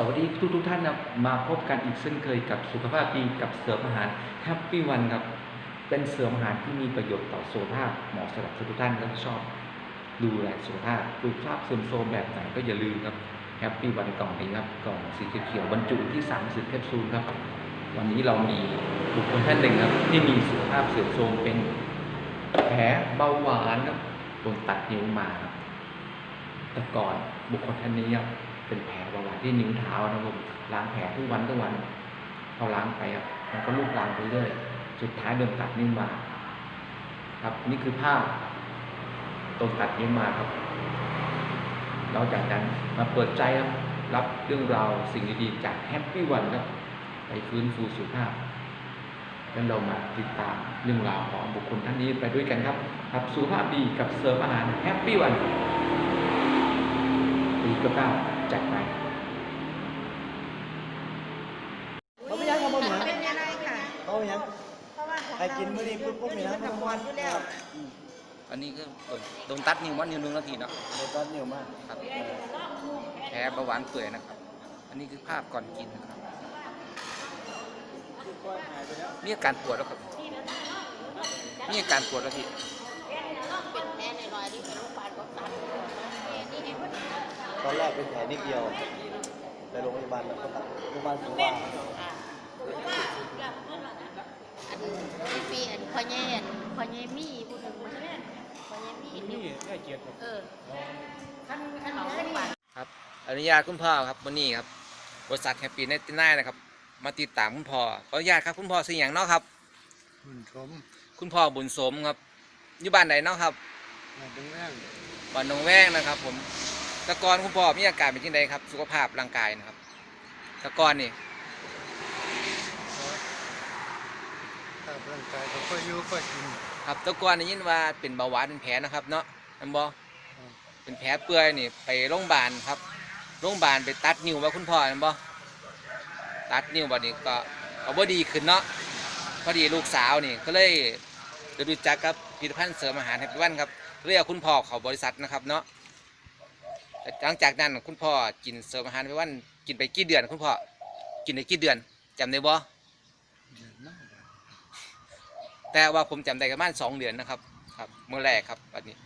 สวัสดีทุกทุกท่านนะมาพบกันอีกเช่นเคยกับสุขภาพดีกับเสริมอาหารแฮปปี้วันครับ เป็นเสริมอาหารที่มีประโยชน์ต่อสุขภาพเหมาะสำหรับทุกทุกท่านและชอบ ดูแลสุขภาพดูภาพเสริมโทรมแบบไหนก็อย่าลืมครับแฮปปี้วันกล่องนี้ครับกล่องสีเขียวบรรจุที่ 30แคปซูลครับ วันนี้เรามีบุคคลท่านหนึ่งครับ ที่มีสุขภาพเสื่อมโทรมเป็นแผลเบาหวานครับโดนตัดนิ้วมาครับแต่ก่อนบุคคลท่านนี้ครับ เป็นแผลเบาหวานที่นิ้วเท้านะครับผมล้างแผลทุกวันทุกวันพอล้างไปครับมันก็ลุกลามไปเรื่อยสุดท้ายโดนตัดนิ้วมา ครับนี่คือภาพโดนตัดนิ้วมาครับ เราจากนั้นมาเปิดใจครับรับเรื่องราวสิ่งดีๆจากแฮปปี้วันครับไปฟื้นฟูสุขภาพแล้วเรามาติดตามเรื่องราวของบุคคลท่านนี้ไปด้วยกันครับครับสุขภาพดีกับเสริมอาหารแฮปปี้วันปีก็เก้า จัดไปเขาไม่ยังเขาบ่เหมือนเป็นยังไงค่ะเขาไม่ยังเพราะว่าของใครกินมื้อนี้ปุ๊บปุ๊บมีน้ำมันก่อนอยู่แล้วอันนี้คือโดนตัดนิ้วมันนิ้วหนึงนาทีเนาะเดี๋ยวตอนเหนียวมากครับแผลเบาหวานเปื่อยนะครับ อันนี้คือภาพก่อนกินนะครับมีอาการปวดแล้วครับมีอาการปวดแล้วพี่ อนแรกเป็นแผลนิดเดียวไปโรงพยาบาลแล้วก็ตัดโรงพยาบาลสุวรรณอันพี่ปีอันพ่อแย่อันพ่อแย่มีพูดถึงมันพ่อแย่มีนี่เออขั้นขั้นของลูกบาศก์ครับอนุญาตคุณพ่อครับวันนี้ครับบริษัทแฮปปี้เนตติน่านะครับ มาติดตามคุณพ่อขออนุญาตครับคุณพ่อสิ่งอย่างเนาะครับคุณชมคุณพ่อบุญสมครับอยู่บ้านไหนเนาะครับมาดึงแรงบ้านหนองแวงนะครับ ผมแตะกอนคุณพ่อมีอาการเป็นยังไงครับ สุขภาพร่างกายนะครับแตะกอนนี่ถ้าร่างกายก็ค่อยอยู่ค่อยกินครับแตะกอนได้ยินว่าเป็นเบาหวานเป็นแผลนะครับ เนาะอันบอเป็นแผลเปื่อยนี่ ไปโรงพยาบาลครับโรงพยาบาลไปตัดนิ้วว่าคุณพ่ออันบอตัดนิ้วบัดนี้ก็เอาบ่ดีขึ้นเนาะพอดีลูกสาวนี่ก็เลยได้รู้จักกับผลิตภัณฑ์เสริมอาหารแฮปปี้วันครับเรียกคุณพ่อเขาบริษัทนะครับเนาะแต่ หลังจากนั้นคุณพ่อกินเสริมอาหารแฮปปี้วันกินไปกี่เดือน คุณพ่อกินได้กี่เดือนจำได้บ่แต่ว่าผมจำได้ประมาณสองเดือนนะครับครับเมื่อแรกครับอันนี้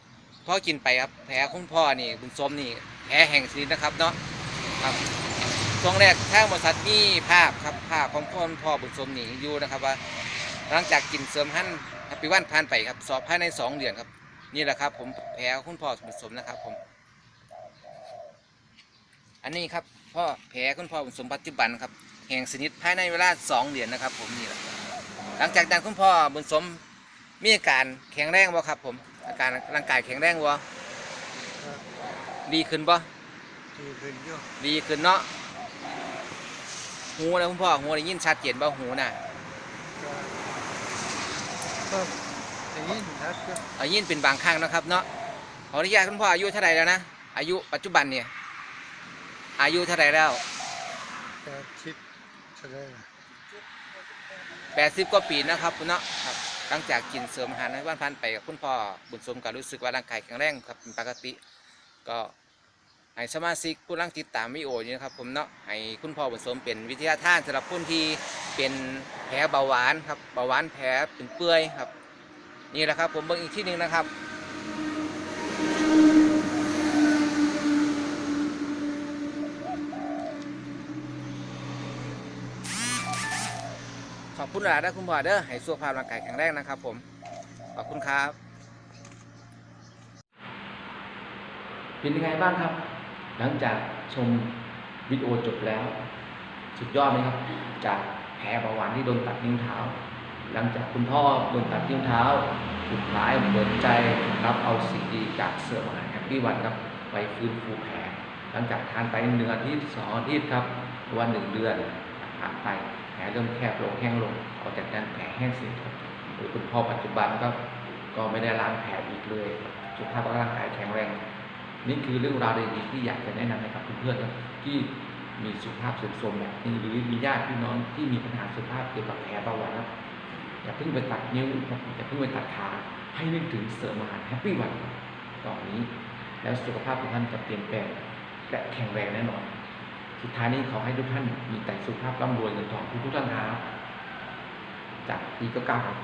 พ่อกินไปครับแผลของพ่อนี่บุญสมนี่แผลแห่งชนิดนะครับเนาะครับช่วงแรกทางบริษัทมีภาพครับภาพของพ่อพ่อบุญสมนี่อยู่นะครับว่า หลังจากกินเสริมหั่นปปี้วันผ่านไปครับสอบภายในสองเดือนครับ นี่แหละครับ ผมแผลคุณพ่อบุญสมนะครับผม อันนี้ครับพ่อแผลคุณพ่อบุญสมปัจจุบันครับแห่งชนิดภายในเวลาสองเดือนนะครับ ผมนี่แหละหลังจากนั้นคุณพ่อบุญสมมีอาการแข็งแรงบ่ครับ ผม อาการร่างกายแข็งแรงบ่ดีขึ้นบ่ที่เป็นอยู่ดีขึ้นเนาะหูนะคุณพ่อหูได้ยินชัดเจนบ่หูน่ะก็ได้ยินชัดก็ได้ยินเป็นบางครั้งนะครับ เนาะขออนุญาตคุณพ่ออายุเท่าไหร่แล้วนะอายุปัจจุบันเนี่ย อายุเท่าไหร่แล้วแปดสิบเท่าไหรล่ะ80กว่าปีนะครับคุณเนาะครับหลังจากกินเสริมอาหารในบ้านพันไปกับคุณพ่อบุญสมก็รู้สึกว่าร่างกายแข็งแรงครับเป็นปกติ ก็ให้สมาชิกผู้รังติดตามวิดีโอนี้นะครับผมเนาะให้คุณพ่อบุญสมเป็นวิทยาทานสำหรับคนที่เป็นแผลเบาหวานครับเบาหวานแผลเป็นเปื่อยครับนี่แหละครับผมเบิ่งอีกที่หนึ่งนะครับ อบคุณหลายนะคุณพ่อเด้อให้สุขภาพร่างกายแข็งแรงนะครับ ผม ขอบคุณครับ เป็นยังไงบ้างครับ หลังจากชมวิดีโอจบแล้ว สุดยอดไหมครับ จากแผลเบาหวานที่โดนตัดนิ้วเท้า หลังจากคุณพ่อโดนตัดนิ้วเท้า สุดท้ายเปิดใจรับเอาสิ่งดีจากเสื้ออาหารแฮปปี้วันครับไปฟื้นฟูแผลหลังจากทานไปหนึ่งอาทิตย์สองอาทิตย์ครับว่าหนึ่งเดือนผ่านไป เริ่มแคบลงแห้งลงพอจากนั้นแผลแห้งสนิทครับโดยคุณพ่อปัจจุบันก็ก็ไม่ได้ล้างแผลอีกเลยสุขภาพร่างกายแข็งแรง นี่คือเรื่องราวดีๆที่อยากจะแนะนำให้กับเพื่อนๆที่มีสุขภาพเสื่อมโทรมแบบนี้หรือมีญาติพี่น้องที่มีปัญหาสุขภาพเกี่ยวกับแผลเบาหวานอย่าเพิ่งไปตัดนิ้วครับอย่าเพิ่งไปตัดขาให้นึกถึงเสริมอาหารแฮปปี้วันต่อนนี้ แล้วสุขภาพของท่านจะเปลี่ยนแปลงและแข็งแรงแน่นอน สุดท้ายนี้ขอให้ทุกท่านมีแต่สุขภาพร่ำรวยเงินทองทุกท่านครับจากปีก็เก้าครับ